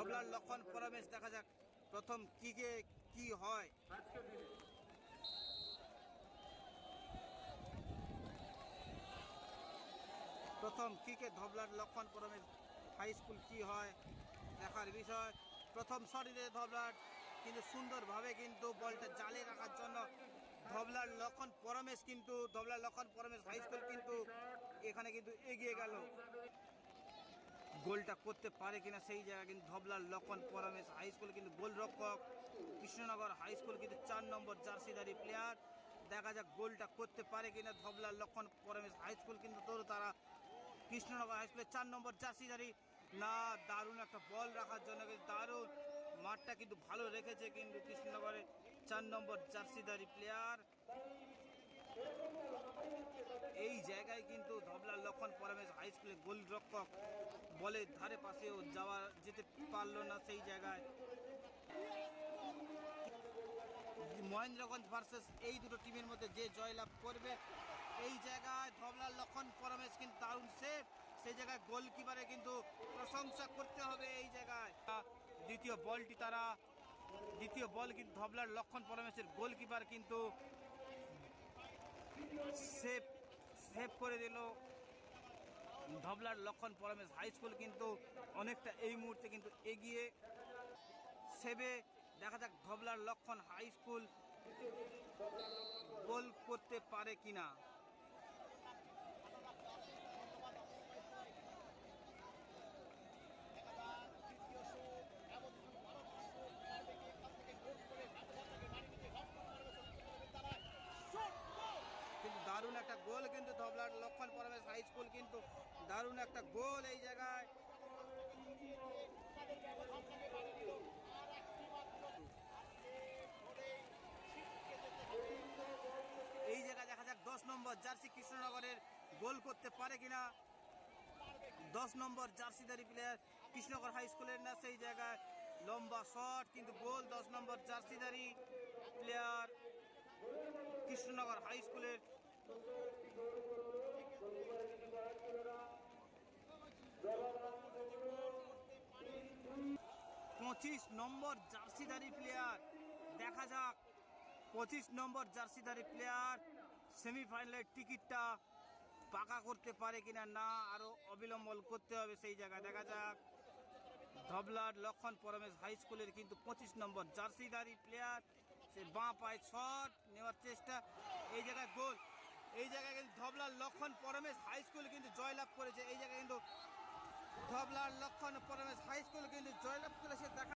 ধবলার লক্ষণ পরমেশ, দেখা যাক প্রথম কি কে কি হয়। প্রথম কিকে ধবলার লক্ষণ পরমেশ হাই স্কুল কি হয়, দেখার বিষয়। প্রথম শরীরে ধবলার কিন্তু সুন্দরভাবে কিন্তু বলটা জালে রাখার জন্য ধবলার লক্ষণ পরমেশ কিন্তু ধবলার লক্ষণ পরমেশ হাই স্কুল কিন্তু এখানে কিন্তু এগিয়ে গেল। গোলটা করতে পারে কিনা সেই জায়গায় কিন্তু ধবলার লক্ষণ পরমেশ হাই স্কুল কিন্তু গোলরক্ষক। কৃষ্ণনগর হাই স্কুল কিন্তু চার নম্বর জার্সিদারি প্লেয়ার দেখা যাক গোলটা করতে পারে কিনা ধবলার লক্ষণ পরমেশ হাই স্কুল কিন্তু তোর তারা। কৃষ্ণনগর হাই স্কুলের চার নম্বর জার্সিদারি না, দারুণ একটা বল রাখার জন্য কিন্তু দারুণ। মাঠটা কিন্তু ভালো রেখেছে কিন্তু কৃষ্ণনগরের চার নম্বর জার্সিদারি প্লেয়ার এই জায়গায় কিন্তু লক্ষণ পরমেশ হাই স্কুলের গোলরক্ষক বলের ধারে পাশেও যাওয়া যেতে পারল না সেই জায়গায়। মহেন্দ্রগঞ্জ ভার্সেস এই দুটো টিমের মধ্যে যে জয়লাভ করবে, এই জায়গায় ধবলার লক্ষণ পরমেশ কিন্তু দারুণ সেফ সেই জায়গায় গোলকিপারে কিন্তু প্রশংসা করতে হবে এই জায়গায়। দ্বিতীয় বলটি তারা, দ্বিতীয় বল কিন্তু ধবলার লক্ষণ পরমেশের গোলকিপার কিন্তু সেভ সেভ করে দিল। ধবলার লক্ষণ পরমেশ হাই স্কুল কিন্তু অনেকটা এই মুহূর্তে কিন্তু এগিয়ে সেবে, দেখা যাক ধবলার লক্ষণ হাই স্কুল গোল করতে পারে কিনা কিন্তু দারুণ একটা গোল কিন্তু ধবলার লক্ষণ পরমেশ হাই স্কুল কিন্তু দারুণ একটা গোল এই জায়গায়। এই জায়গায় দেখা যাক দশ নম্বর জার্সি কৃষ্ণনগরের গোল করতে পারে কিনা। দশ নম্বর জার্সিদারি প্লেয়ার কৃষ্ণনগর হাই স্কুলের না সেই জায়গায় লম্বা শট, কিন্তু গোল দশ নম্বর জার্সিদারি প্লেয়ার কৃষ্ণনগর হাই স্কুলের পঁচিশ নম্বর জার্সিদারি প্লেয়ার দেখা যাক। পঁচিশ নম্বর জার্সিদারি প্লেয়ার সেমিফাইনালের টিকিটটা পাকা করতে পারে কিনা না আরও অবিলম্বন করতে হবে সেই জায়গায়। দেখা যাক। ধবলার লক্ষণ পরমেশ হাই স্কুলের কিন্তু পঁচিশ নম্বর জার্সিদারি প্লেয়ার সে বাঁ পায়ে শট নেওয়ার চেষ্টা। এই জায়গায় গোল এই জায়গায় কিন্তু ধবলার লক্ষণ পরমেশ হাই স্কুল কিন্তু জয়লাভ করেছে। এই জায়গায় কিন্তু ধবলার লক্ষণ পরমেশ হাই স্কুল কিন্তু জয়লাভ করেছে। দেখা